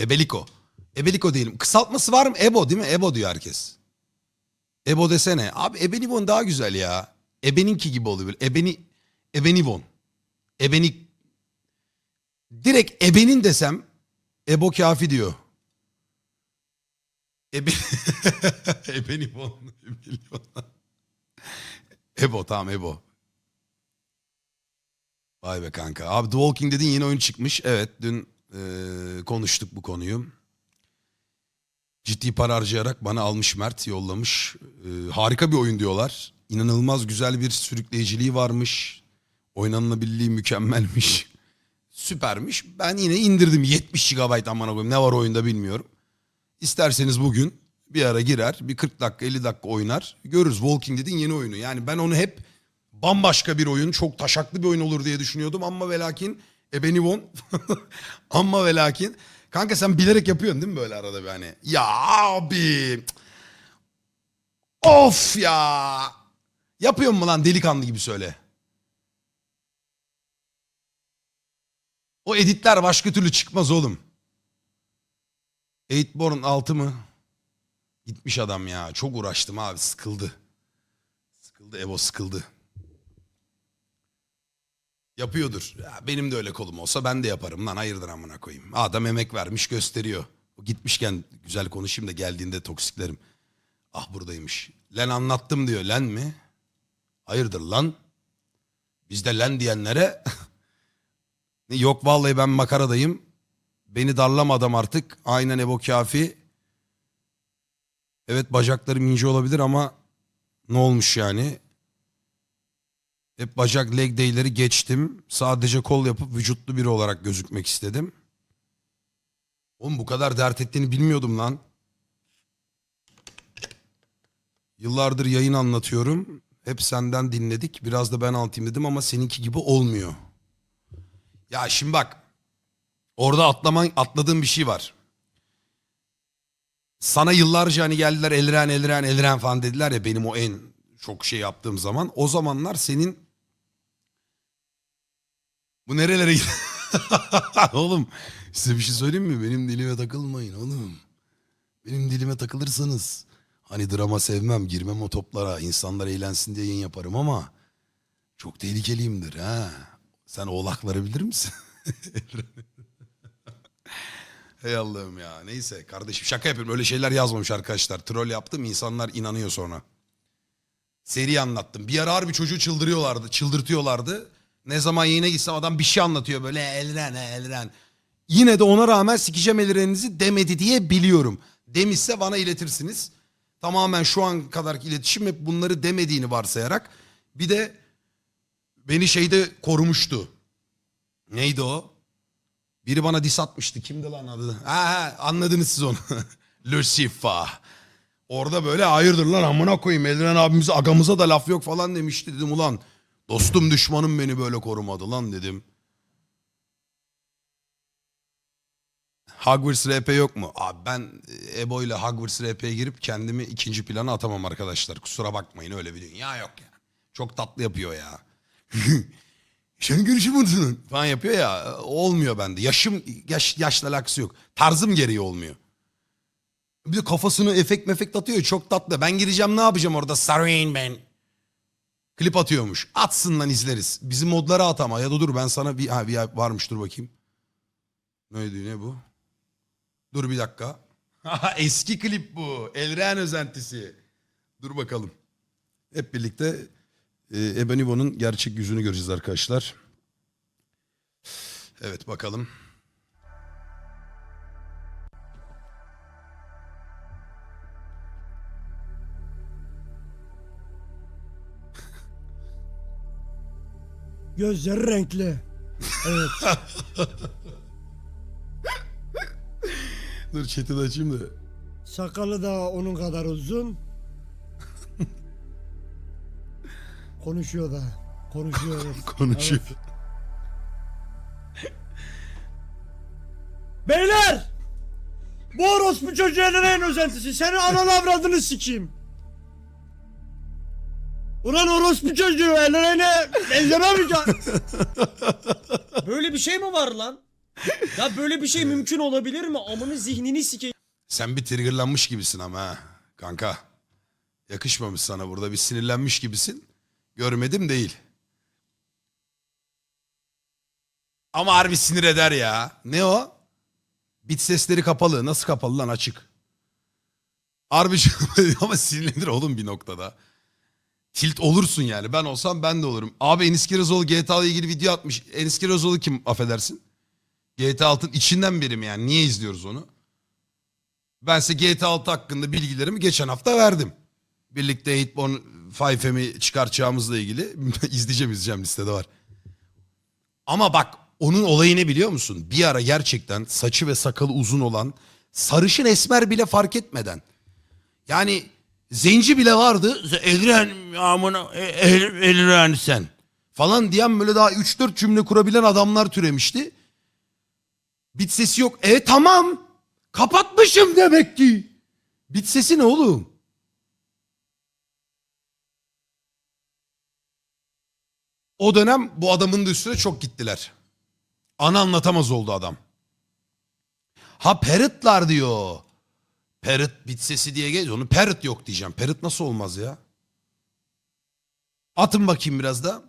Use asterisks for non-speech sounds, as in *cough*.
Ebeliko. Ebeliko değilim. Kısaltması var mı? Ebo değil mi? Ebo diyor herkes. Ebo desene. Abi Ebenivon daha güzel ya. Ebeninki gibi oluyor. Ebeni, Ebenivon. Ebeni. Direkt Ebenin desem Ebo kafi diyor. Ebe... *laughs* Ebenivon. Ebo tamam Ebo. Vay be kanka. Abi The Walking Dead'in yeni oyun çıkmış. Evet dün eee, konuştuk bu konuyu. Ciddi para harcayarak bana almış Mert yollamış. Eee, harika bir oyun diyorlar. İnanılmaz güzel bir sürükleyiciliği varmış. Oynanılabilirliği mükemmelmiş. *laughs* Süpermiş. Ben yine indirdim 70 GB aman koyayım. Ne var oyunda bilmiyorum. İsterseniz bugün bir ara girer, bir 40 dakika 50 dakika oynar. Görürüz Walking Dead'in yeni oyunu. Yani ben onu hep bambaşka bir oyun, çok taşaklı bir oyun olur diye düşünüyordum ama ve lakin Ebenivon *laughs* ama ve lakin kanka sen bilerek yapıyorsun değil mi böyle arada bir hani ya abi of ya yapıyor mu lan delikanlı gibi söyle. O editler başka türlü çıkmaz oğlum. Eightborn 6 mı? Gitmiş adam ya. Çok uğraştım abi. Sıkıldı. Sıkıldı. Evo sıkıldı. Yapıyordur. Ya benim de öyle kolum olsa ben de yaparım lan. Hayırdır amına koyayım. Adam emek vermiş gösteriyor. Gitmişken güzel konuşayım da geldiğinde toksiklerim. Ah buradaymış. Len anlattım diyor. Len mi? Hayırdır lan? Bizde len diyenlere *laughs* yok vallahi ben makaradayım. Beni darlama adam artık. Aynen Ebo Kafi. Evet bacaklarım ince olabilir ama ne olmuş yani? Hep bacak leg day'leri geçtim. Sadece kol yapıp vücutlu biri olarak gözükmek istedim. Oğlum bu kadar dert ettiğini bilmiyordum lan. Yıllardır yayın anlatıyorum. Hep senden dinledik. Biraz da ben anlatayım dedim ama seninki gibi olmuyor. Ya şimdi bak. Orada atlaman, atladığım bir şey var. Sana yıllarca hani geldiler Elren Elren Elren falan dediler ya benim o en çok şey yaptığım zaman. O zamanlar senin bu nerelere gid- *laughs* Oğlum size bir şey söyleyeyim mi? Benim dilime takılmayın oğlum. Benim dilime takılırsanız hani drama sevmem girmem o toplara insanlar eğlensin diye yayın yaparım ama çok tehlikeliyimdir ha. Sen oğlakları bilir misin? *laughs* Hey Allah'ım ya. Neyse kardeşim şaka yapıyorum. Öyle şeyler yazmamış arkadaşlar. Troll yaptım insanlar inanıyor sonra. Seri anlattım. Bir ara harbi çocuğu çıldırıyorlardı. Çıldırtıyorlardı. Ne zaman yayına gitsem adam bir şey anlatıyor böyle elren elren. Yine de ona rağmen sikeceğim elreninizi demedi diye biliyorum. Demişse bana iletirsiniz. Tamamen şu an kadar iletişim hep bunları demediğini varsayarak. Bir de beni şeyde korumuştu. Neydi o? Biri bana dis atmıştı. Kimdi lan adı? Ha, ha anladınız siz onu. *laughs* Lucifer. Orada böyle hayırdır lan amına koyayım. Eldiren abimize agamıza da laf yok falan demişti. Dedim ulan dostum düşmanım beni böyle korumadı lan dedim. Hogwarts RP yok mu? Abi ben e, Ebo ile Hogwarts RP'ye girip kendimi ikinci plana atamam arkadaşlar. Kusura bakmayın öyle bir dünya yok ya. Çok tatlı yapıyor ya. Sen görüşüm musun? Falan yapıyor ya. Olmuyor bende. Yaşım, yaş, yaşla alakası yok. Tarzım gereği olmuyor. Bir de kafasını efekt mefekt atıyor. Çok tatlı. Ben gireceğim ne yapacağım orada? Sarayın ben. Klip atıyormuş. Atsın lan izleriz. Bizim modlara at ama. Ya da dur ben sana bir... Ha bir varmış dur bakayım. Neydi ne bu? Dur bir dakika. *laughs* Eski klip bu. Elren özentisi. Dur bakalım. Hep birlikte e, Ebenibo'nun gerçek yüzünü göreceğiz arkadaşlar. Evet bakalım. Gözleri renkli. Evet. *laughs* Dur chat'i de açayım da. Sakalı da onun kadar uzun. Konuşuyor da. Konuşuyor. evet. *laughs* Konuşuyor. Evet. Beyler! Bu orospu çocuğunun en özentisi. Senin ananı avradını sikeyim. Ulan orospu çocuğu ellerine benzemem mi *laughs* can? Böyle bir şey mi var lan? Ya böyle bir şey mümkün olabilir mi? Amını zihnini sikeyim. Sen bir triggerlanmış gibisin ama ha kanka. Yakışmamış sana burada bir sinirlenmiş gibisin. Görmedim değil. Ama harbi sinir eder ya. Ne o? Bit sesleri kapalı. Nasıl kapalı lan açık? Harbi *laughs* ama sinirlenir oğlum bir noktada. Tilt olursun yani. Ben olsam ben de olurum. Abi Enis Kirazoğlu GTA ilgili video atmış. Enis Kirazoğlu kim affedersin? GTA 6'ın içinden biri mi yani? Niye izliyoruz onu? Ben size GTA 6 hakkında bilgilerimi geçen hafta verdim. Birlikte Hateborn 5M'i çıkartacağımızla ilgili *laughs* izleyeceğim izleyeceğim listede var. Ama bak onun olayı ne biliyor musun? Bir ara gerçekten saçı ve sakalı uzun olan sarışın esmer bile fark etmeden. Yani zenci bile vardı. Elren amına El- Elren sen falan diyen böyle daha 3-4 cümle kurabilen adamlar türemişti. Bit sesi yok. E tamam. Kapatmışım demek ki. Bit sesi ne oğlum? O dönem bu adamın da üstüne çok gittiler. Ana anlatamaz oldu adam. Ha parrotlar diyor. Parrot bit sesi diye geziyor. Onu parrot yok diyeceğim. Parrot nasıl olmaz ya? Atın bakayım biraz da.